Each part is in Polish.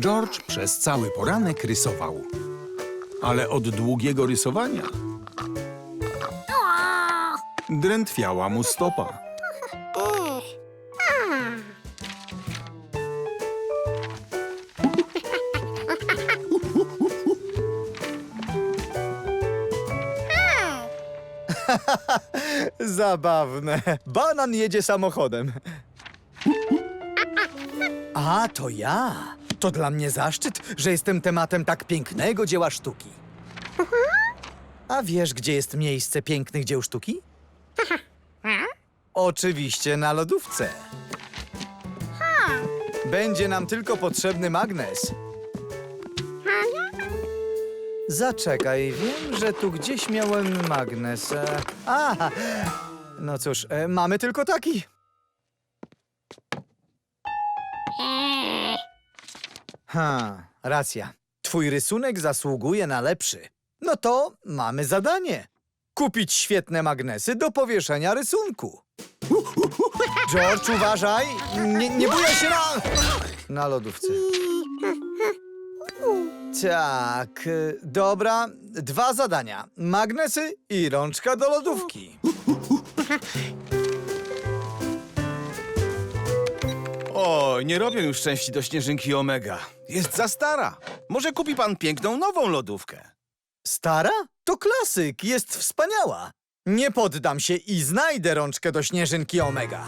George przez cały poranek rysował. Ale od długiego rysowania drętwiała mu stopa. Zabawne. Banan jedzie samochodem. A, to ja. To dla mnie zaszczyt, że jestem tematem tak pięknego dzieła sztuki. A wiesz, gdzie jest miejsce pięknych dzieł sztuki? Oczywiście na lodówce. Będzie nam tylko potrzebny magnes. Zaczekaj, wiem, że tu gdzieś miałem magnes. A, no cóż, e, mamy tylko taki. Ha, racja. Twój rysunek zasługuje na lepszy. No to mamy zadanie. Kupić świetne magnesy do powieszenia rysunku. George, uważaj! Nie, nie bujaj się na... Na lodówce. Tak, y, dobra. Dwa zadania. Magnesy i rączka do lodówki. O, nie robię już części do śnieżynki Omega. Jest za stara. Może kupi pan piękną nową lodówkę. Stara? To klasyk, jest wspaniała. Nie poddam się i znajdę rączkę do śnieżynki Omega.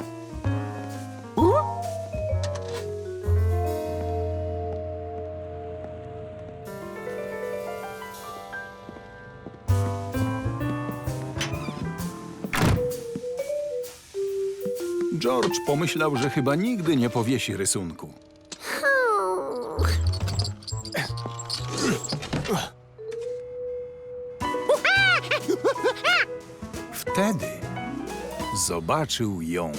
George pomyślał, że chyba nigdy nie powiesi rysunku. Wtedy zobaczył ją.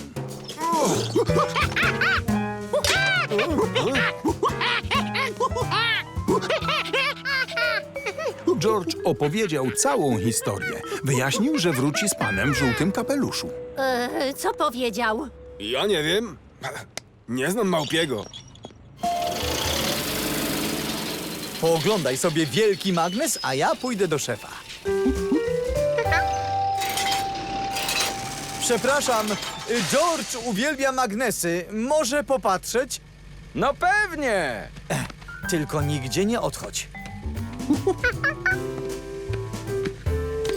George opowiedział całą historię. Wyjaśnił, że wróci z panem w żółtym kapeluszu. E, co powiedział? Ja nie wiem. Nie znam Małpiego. Pooglądaj sobie wielki magnes, a ja pójdę do szefa. Przepraszam, George uwielbia magnesy. Może popatrzeć? No pewnie! Tylko nigdzie nie odchodź.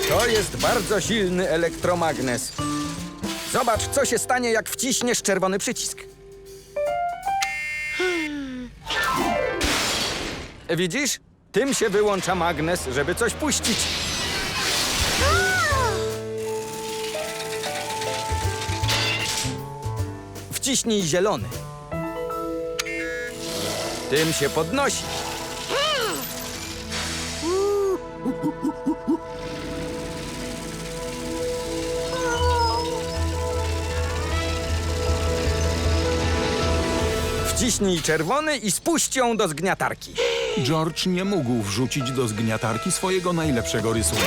To jest bardzo silny elektromagnes. Zobacz, co się stanie, jak wciśniesz czerwony przycisk. Widzisz? Tym się wyłącza magnes, żeby coś puścić. Wciśnij zielony. Tym się podnosi. Wciśnij czerwony i spuść ją do zgniatarki. George nie mógł wrzucić do zgniatarki swojego najlepszego rysunku.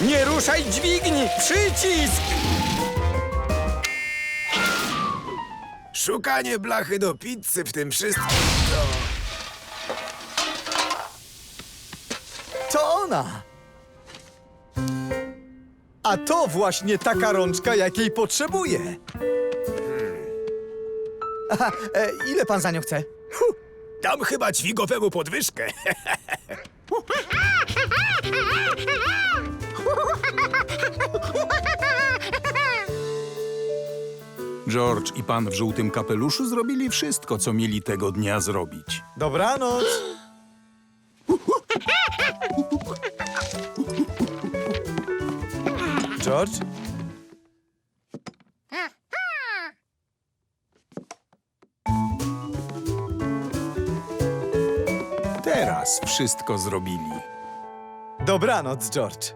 Nie ruszaj dźwigni! Przycisk! Szukanie blachy do pizzy w tym wszystkim. To ona! A to właśnie taka rączka, jakiej potrzebuję. Aha, e, ile pan za nią chce? Dam chyba dźwigowemu podwyżkę. George i pan w żółtym kapeluszu zrobili wszystko, co mieli tego dnia zrobić. Dobranoc. George? Teraz wszystko zrobili. Dobranoc, George.